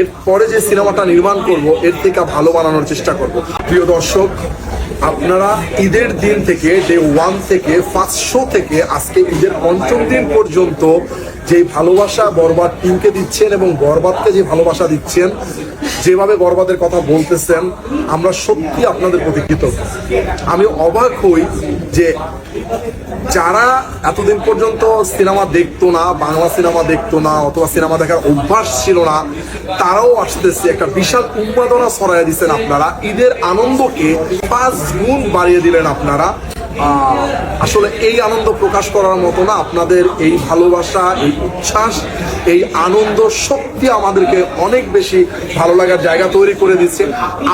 এরপরে যে সিনেমাটা নির্মাণ করব, এর থেকে ভালো বানানোর চেষ্টা করব। প্রিয় দর্শক, আপনারা ঈদের দিন থেকে ডে ওয়ান থেকে ফার্স্ট শো থেকে, আজকে ঈদের পঞ্চম দিন পর্যন্ত যে ভালোবাসা বরবাদ টিমকে দিচ্ছেন এবং বরবাদকে যে ভালোবাসা দিচ্ছেন, যেভাবে বরবাদের কথা বলতেছেন, আমরা সত্যি আপনাদের প্রতি কৃতজ্ঞ। আমি অবাক হই যে যারা এতদিন পর্যন্ত সিনেমা দেখতো না, বাংলা সিনেমা দেখতো না, অথবা সিনেমা দেখার অভ্যাস ছিল না, তারাও আসতেছে, একটা বিশাল উন্মাদনা ছড়াই দিচ্ছেন আপনারা। ঈদের আনন্দকে পাঁচ গুণ বাড়িয়ে দিলেন আপনারা। আসলে এই আনন্দ প্রকাশ করার মতো না, আপনাদের এই ভালোবাসা, এই উচ্ছ্বাস, এই আনন্দ সত্যি আমাদেরকে অনেক বেশি ভালো লাগার জায়গা তৈরি করে দিচ্ছে।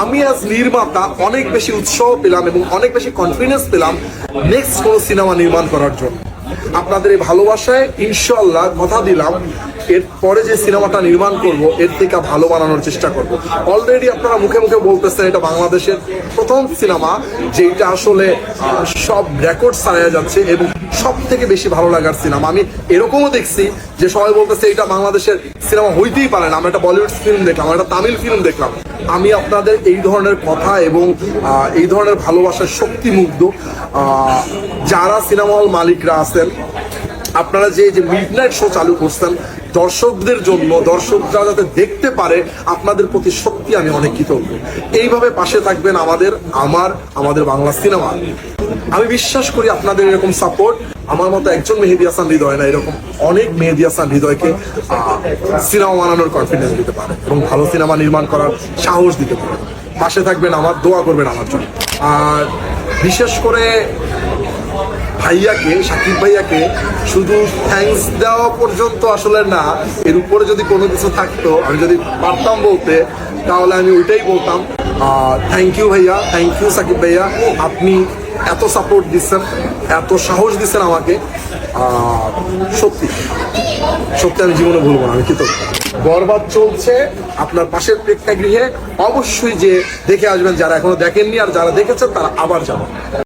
আমি আজ নির্মাতা অনেক বেশি উৎসাহ পেলাম এবং অনেক বেশি কনফিডেন্স পেলাম নেক্সট কোনো সিনেমা নির্মাণ করার জন্য। আপনাদের এই ভালোবাসায় ইনশাল্লাহ কথা দিলাম। এরপরে যে সিনেমাটা নির্মাণ করব, এর থেকে ভালো বানানোর চেষ্টা করব। অলরেডি আপনারা মুখে মুখে বলতেছেন, এটা বাংলাদেশের প্রথম সিনেমা, যেটা আসলে সব রেকর্ড ছাড়াইয়া যাচ্ছে এবং সব থেকে বেশি ভালো লাগার সিনেমা। আমি এরকমও দেখছি যে সবাই বলতেছে, এটা বাংলাদেশের সিনেমা হইতেই পারে না। আমরা একটা বলিউড ফিল্ম দেখলাম একটা তামিল ফিল্ম দেখলাম। আমি আপনাদের এই ধরনের কথা এবং এই ধরনের ভালোবাসার শক্তি মুগ্ধ যারা সিনেমা হল মালিকরা আছেন আপনারা যে যে মিডনাইট শো চালু করছেন, দর্শকদের জন্য, দর্শকরা যাতে দেখতে পারে, আপনাদের প্রতি সত্যি আমি অনেক কৃতজ্ঞ। এইভাবে পাশে থাকবেন আমাদের, আমার, আমাদের বাংলা সিনেমা। আমি বিশ্বাস করি আপনাদের এরকম সাপোর্ট আমার মতো একজন মেহেদি হাসান হৃদয় না, এরকম অনেক মেহেদি হাসান হৃদয়কে সিনেমা বানানোর কনফিডেন্স দিতে পারে এবং ভালো সিনেমা নির্মাণ করার সাহস দিতে পারে। পাশে থাকবেন আমার, দোয়া করবেন আমার জন্য। আর বিশেষ করে ভাইয়াকে, সাকিব ভাইয়াকে শুধু থ্যাঙ্কস দেওয়া পর্যন্ত আসলে না, এর উপরে যদি কোনো কিছু থাকতো, আমি যদি পারতাম বলতে, তাহলে আমি ওইটাই বলতাম। থ্যাংক ইউ ভাইয়া থ্যাংক ইউ সাকিব ভাইয়া, আপনি এত সাপোর্ট দিচ্ছেন, এত সাহস দিচ্ছেন আমাকে। সত্যি সত্যি আমি জীবনে ভুলবো না, আমি কৃতজ্ঞ। বরবাদ চলছে, আপনার পাশের প্রেক্ষাগৃহে অবশ্যই যে দেখে আসবেন, যারা এখনও দেখেননি আর যারা দেখেছেন, তারা আবার যাবেন।